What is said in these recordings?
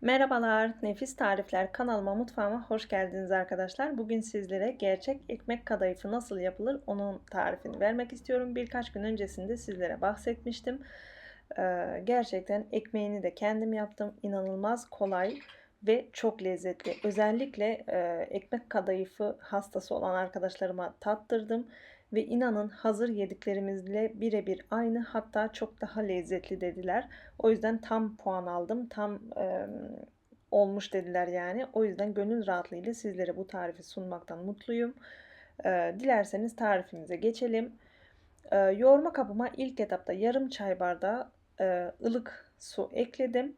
Merhabalar, Nefis Tarifler kanalıma mutfağıma hoş geldiniz arkadaşlar. Bugün sizlere gerçek ekmek kadayıfı nasıl yapılır onun tarifini vermek istiyorum. Birkaç gün öncesinde sizlere bahsetmiştim. Ee, gerçekten ekmeğini de kendim yaptım. İnanılmaz kolay ve çok lezzetli. Özellikle e, ekmek kadayıfı hastası olan arkadaşlarıma tattırdım. Ve inanın hazır yediklerimizle birebir aynı hatta çok daha lezzetli dediler. O yüzden tam puan aldım. Tam e, olmuş dediler yani. O yüzden gönül rahatlığıyla sizlere bu tarifi sunmaktan mutluyum. E, dilerseniz tarifimize geçelim. E, yoğurma kabıma ilk etapta yarım çay bardağı e, ılık su ekledim.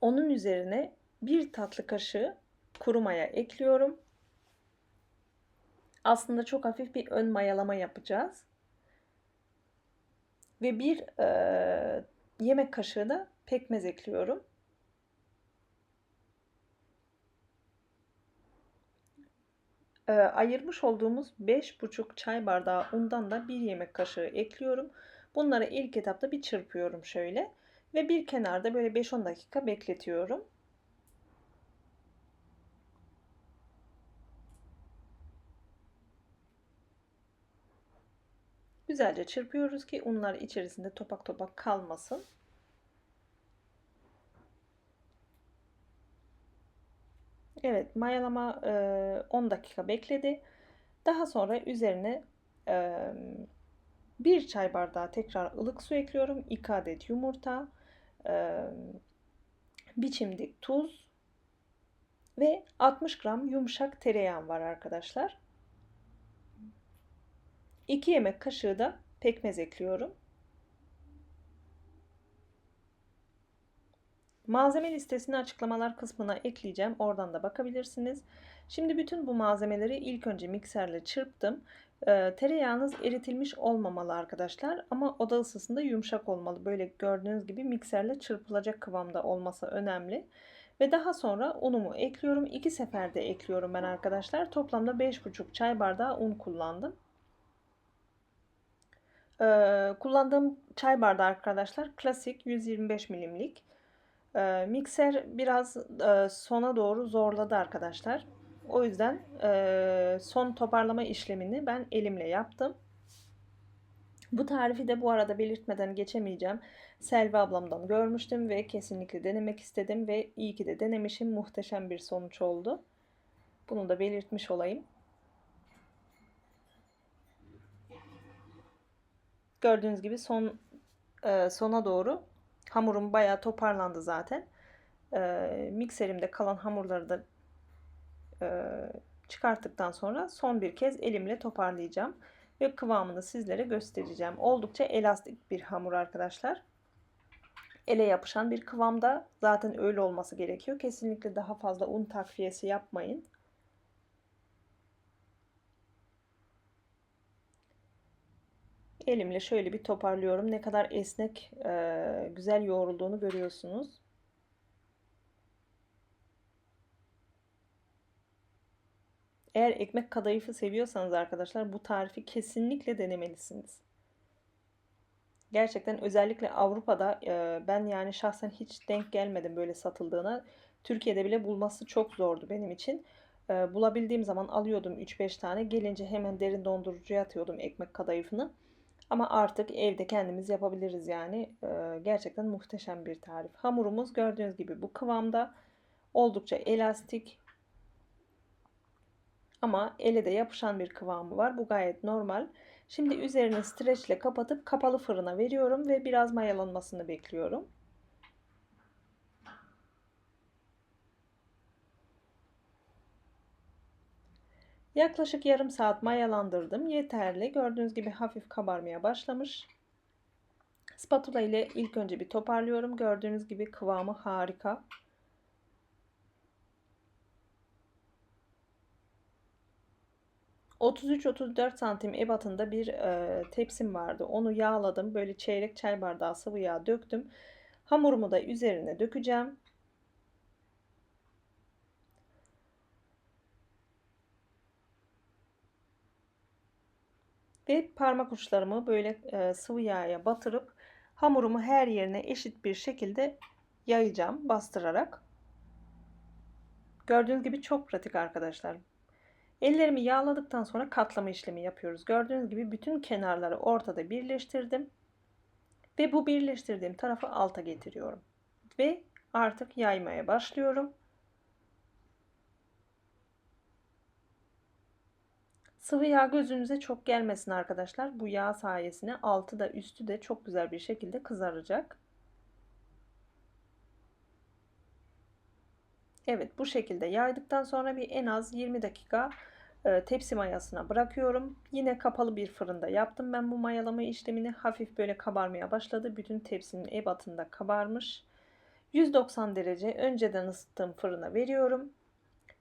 Onun üzerine bir tatlı kaşığı kuru maya ekliyorum. Aslında çok hafif bir ön mayalama yapacağız. Ve bir e, yemek kaşığı da pekmez ekliyorum. E, ayırmış olduğumuz 5,5 çay bardağı undan da bir yemek kaşığı ekliyorum. Bunları ilk etapta bir çırpıyorum şöyle. Ve bir kenarda böyle 5-10 dakika bekletiyorum. Güzelce çırpıyoruz ki unlar içerisinde topak topak kalmasın. Evet mayalama 10 dakika bekledi. Daha sonra üzerine bir çay bardağı tekrar ılık su ekliyorum. 2 adet yumurta, bir çimdik tuz ve 60 gram yumuşak tereyağım var arkadaşlar. 2 yemek kaşığı da pekmez ekliyorum. Malzeme listesini açıklamalar kısmına ekleyeceğim. Oradan da bakabilirsiniz. Şimdi bütün bu malzemeleri ilk önce mikserle çırptım. Tereyağınız eritilmiş olmamalı arkadaşlar. Ama oda ısısında yumuşak olmalı. Böyle gördüğünüz gibi mikserle çırpılacak kıvamda olması önemli. Ve daha sonra unumu ekliyorum. İki seferde ekliyorum ben arkadaşlar. Toplamda 5,5 çay bardağı un kullandım. Ee, kullandığım çay bardağı arkadaşlar klasik 125 milimlik. Ee, mikser biraz e, sona doğru zorladı arkadaşlar. O yüzden e, son toparlama işlemini ben elimle yaptım. Bu tarifi de bu arada belirtmeden geçemeyeceğim. Selvi ablamdan görmüştüm ve kesinlikle denemek istedim ve iyi ki de denemişim. Muhteşem bir sonuç oldu. Bunu da belirtmiş olayım. Gördüğünüz gibi son e, sona doğru hamurum bayağı toparlandı zaten. E, mikserimde kalan hamurları da çıkarttıktan sonra son bir kez elimle toparlayacağım. Ve kıvamını sizlere göstereceğim. Oldukça elastik bir hamur arkadaşlar. Ele yapışan bir kıvamda zaten öyle olması gerekiyor. Kesinlikle daha fazla un takviyesi yapmayın. Elimle şöyle bir toparlıyorum. Ne kadar esnek, e, güzel yoğrulduğunu görüyorsunuz. Eğer ekmek kadayıfı seviyorsanız arkadaşlar bu tarifi kesinlikle denemelisiniz. Gerçekten özellikle Avrupa'da e, ben yani şahsen hiç denk gelmedim böyle satıldığına. Türkiye'de bile bulması çok zordu benim için. E, bulabildiğim zaman alıyordum 3-5 tane. Gelince hemen derin dondurucuya atıyordum ekmek kadayıfını. Ama artık evde kendimiz yapabiliriz yani. Ee, gerçekten muhteşem bir tarif. Hamurumuz gördüğünüz gibi bu kıvamda. Oldukça elastik. Ama ele de yapışan bir kıvamı var. Bu gayet normal. Şimdi üzerine streç ile kapatıp kapalı fırına veriyorum ve biraz mayalanmasını bekliyorum. Yaklaşık yarım saat mayalandırdım. Yeterli. Gördüğünüz gibi hafif kabarmaya başlamış. Spatula ile ilk önce bir toparlıyorum. Gördüğünüz gibi kıvamı harika. ...33-34 santim ebatında bir e, tepsim vardı. Onu yağladım. Böyle çeyrek çay bardağı sıvı yağ döktüm. Hamurumu da üzerine dökeceğim. Ve parmak uçlarımı böyle e, sıvı yağa batırıp hamurumu her yerine eşit bir şekilde yayacağım bastırarak. Gördüğünüz gibi çok pratik arkadaşlar. Ellerimi yağladıktan sonra katlama işlemi yapıyoruz. Gördüğünüz gibi bütün kenarları ortada birleştirdim. Ve bu birleştirdiğim tarafı alta getiriyorum. Ve artık yaymaya başlıyorum. Sıvı yağ gözünüze çok gelmesin arkadaşlar. Bu yağ sayesinde altı da üstü de çok güzel bir şekilde kızaracak. Evet bu şekilde yaydıktan sonra bir en az 20 dakika e, tepsi mayasına bırakıyorum. Yine kapalı bir fırında yaptım ben bu mayalama işlemini. Hafif böyle kabarmaya başladı. Bütün tepsinin ebatında kabarmış. 190 derece önceden ısıttığım fırına veriyorum.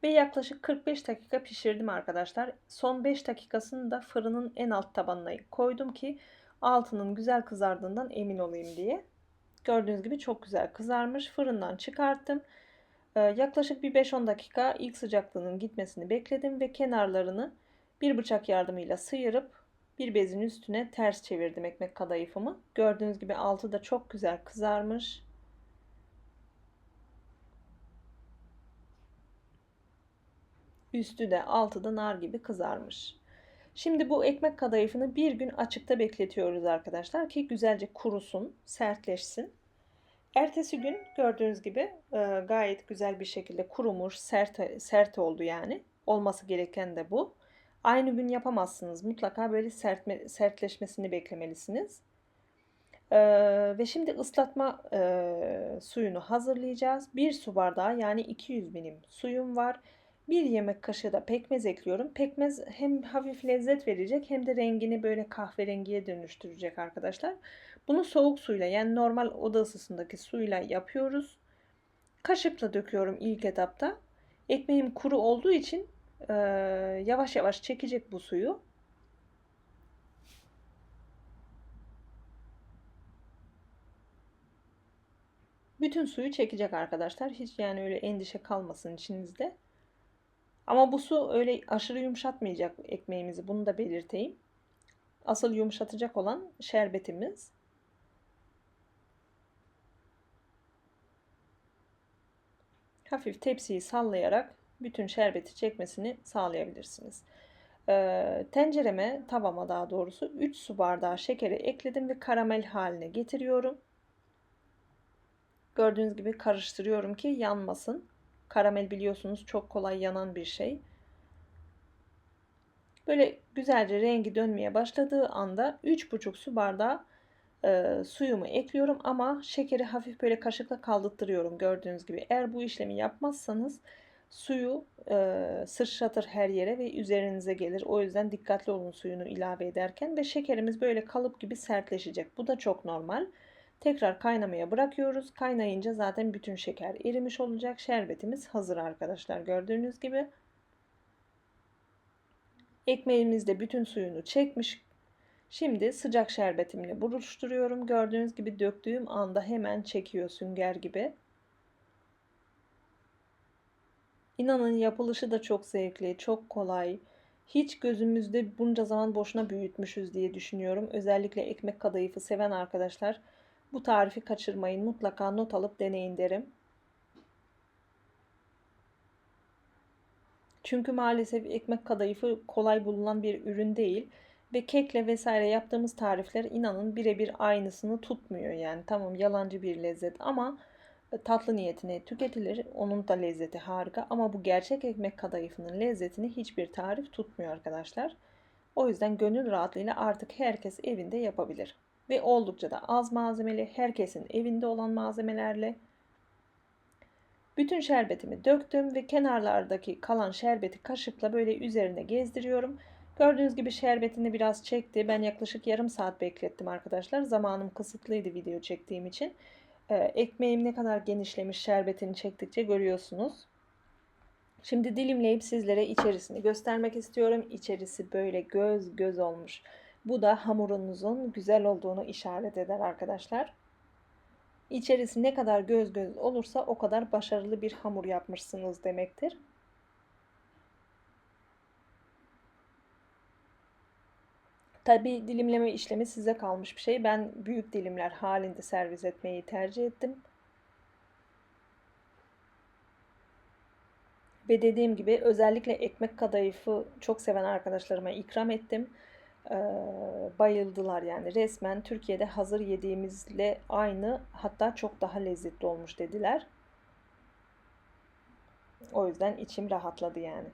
Ve yaklaşık 45 dakika pişirdim arkadaşlar. Son 5 dakikasını da fırının en alt tabanına koydum ki altının güzel kızardığından emin olayım diye. Gördüğünüz gibi çok güzel kızarmış. Fırından çıkarttım. Ee, yaklaşık bir 5-10 dakika ilk sıcaklığının gitmesini bekledim ve kenarlarını bir bıçak yardımıyla sıyırıp bir bezin üstüne ters çevirdim ekmek kadayıfımı. Gördüğünüz gibi altı da çok güzel kızarmış. Üstü de altı da nar gibi kızarmış. Şimdi bu ekmek kadayıfını bir gün açıkta bekletiyoruz arkadaşlar ki güzelce kurusun, sertleşsin. Ertesi gün gördüğünüz gibi e, gayet güzel bir şekilde kurumuş, sert sert oldu yani. Olması gereken de bu. Aynı gün yapamazsınız. Mutlaka böyle sertme, sertleşmesini beklemelisiniz. Ee, ve şimdi ıslatma e, suyunu hazırlayacağız. Bir su bardağı yani 200 milim suyum var. Bir yemek kaşığı da pekmez ekliyorum. Pekmez hem hafif lezzet verecek hem de rengini böyle kahverengiye dönüştürecek arkadaşlar. Bunu soğuk suyla yani normal oda ısısındaki suyla yapıyoruz. Kaşıkla döküyorum ilk etapta. Ekmeğim kuru olduğu için e, yavaş yavaş çekecek bu suyu. Bütün suyu çekecek arkadaşlar. Hiç yani öyle endişe kalmasın içinizde. Ama bu su öyle aşırı yumuşatmayacak ekmeğimizi. Bunu da belirteyim. Asıl yumuşatacak olan şerbetimiz. Hafif tepsiyi sallayarak bütün şerbeti çekmesini sağlayabilirsiniz. Ee, tencereme, tavama daha doğrusu 3 su bardağı şekeri ekledim ve karamel haline getiriyorum. Gördüğünüz gibi karıştırıyorum ki yanmasın. Karamel biliyorsunuz çok kolay yanan bir şey. Böyle güzelce rengi dönmeye başladığı anda 3,5 su bardağı e, suyumu ekliyorum ama şekeri hafif böyle kaşıkla kaldırttırıyorum gördüğünüz gibi. Eğer bu işlemi yapmazsanız suyu e, sıçratır her yere ve üzerinize gelir. O yüzden dikkatli olun suyunu ilave ederken ve şekerimiz böyle kalıp gibi sertleşecek. Bu da çok normal. Tekrar kaynamaya bırakıyoruz. Kaynayınca zaten bütün şeker erimiş olacak. Şerbetimiz hazır arkadaşlar gördüğünüz gibi. Ekmeğimiz de bütün suyunu çekmiş. Şimdi sıcak şerbetimle buluşturuyorum. Gördüğünüz gibi döktüğüm anda hemen çekiyor sünger gibi. İnanın yapılışı da çok zevkli, çok kolay. Hiç gözümüzde bunca zaman boşuna büyütmüşüz diye düşünüyorum. Özellikle ekmek kadayıfı seven arkadaşlar bu tarifi kaçırmayın. Mutlaka not alıp deneyin derim. Çünkü maalesef ekmek kadayıfı kolay bulunan bir ürün değil. Ve kekle vesaire yaptığımız tarifler inanın birebir aynısını tutmuyor yani. Tamam yalancı bir lezzet ama e, tatlı niyetine tüketilir. Onun da lezzeti harika ama bu gerçek ekmek kadayıfının lezzetini hiçbir tarif tutmuyor arkadaşlar. O yüzden gönül rahatlığıyla artık herkes evinde yapabilir ve oldukça da az malzemeli, herkesin evinde olan malzemelerle. Bütün şerbetimi döktüm ve kenarlardaki kalan şerbeti kaşıkla böyle üzerine gezdiriyorum. Gördüğünüz gibi şerbetini biraz çekti. Ben yaklaşık yarım saat beklettim arkadaşlar. Zamanım kısıtlıydı video çektiğim için. Ee, ekmeğim ne kadar genişlemiş şerbetini çektikçe görüyorsunuz. Şimdi dilimleyip sizlere içerisini göstermek istiyorum. İçerisi böyle göz göz olmuş. Bu da hamurunuzun güzel olduğunu işaret eder arkadaşlar. İçerisi ne kadar göz göz olursa o kadar başarılı bir hamur yapmışsınız demektir. Tabi dilimleme işlemi size kalmış bir şey. Ben büyük dilimler halinde servis etmeyi tercih ettim. Ve dediğim gibi özellikle ekmek kadayıfı çok seven arkadaşlarıma ikram ettim. Ee, bayıldılar yani resmen Türkiye'de hazır yediğimizle aynı hatta çok daha lezzetli olmuş dediler. O yüzden içim rahatladı yani.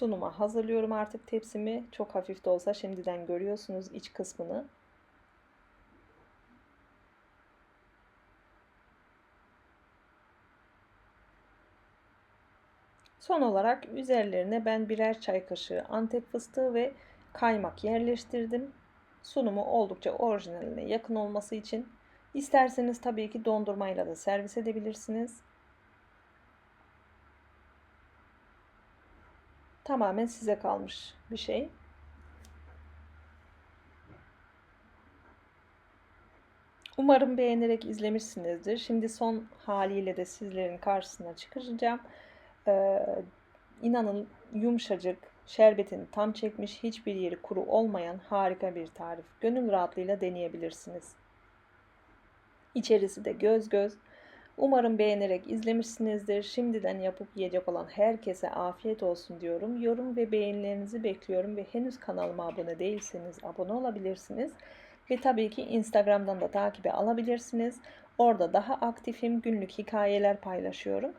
Sunuma hazırlıyorum artık tepsimi. Çok hafif de olsa şimdiden görüyorsunuz iç kısmını. Son olarak üzerlerine ben birer çay kaşığı antep fıstığı ve kaymak yerleştirdim. Sunumu oldukça orijinaline yakın olması için isterseniz tabii ki dondurmayla da servis edebilirsiniz. Tamamen size kalmış bir şey. Umarım beğenerek izlemişsinizdir. Şimdi son haliyle de sizlerin karşısına çıkaracağım. Ee, inanın yumuşacık, şerbetini tam çekmiş, hiçbir yeri kuru olmayan harika bir tarif. Gönül rahatlığıyla deneyebilirsiniz. İçerisi de göz göz. Umarım beğenerek izlemişsinizdir. Şimdiden yapıp yiyecek olan herkese afiyet olsun diyorum. Yorum ve beğenilerinizi bekliyorum ve henüz kanalıma abone değilseniz abone olabilirsiniz. Ve tabii ki Instagram'dan da takibi alabilirsiniz. Orada daha aktifim. Günlük hikayeler paylaşıyorum.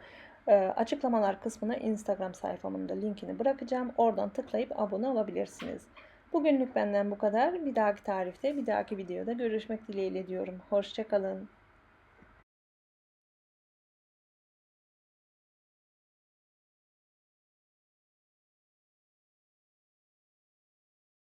E, açıklamalar kısmına Instagram sayfamın da linkini bırakacağım. Oradan tıklayıp abone olabilirsiniz. Bugünlük benden bu kadar. Bir dahaki tarifte, bir dahaki videoda görüşmek dileğiyle diyorum. Hoşçakalın.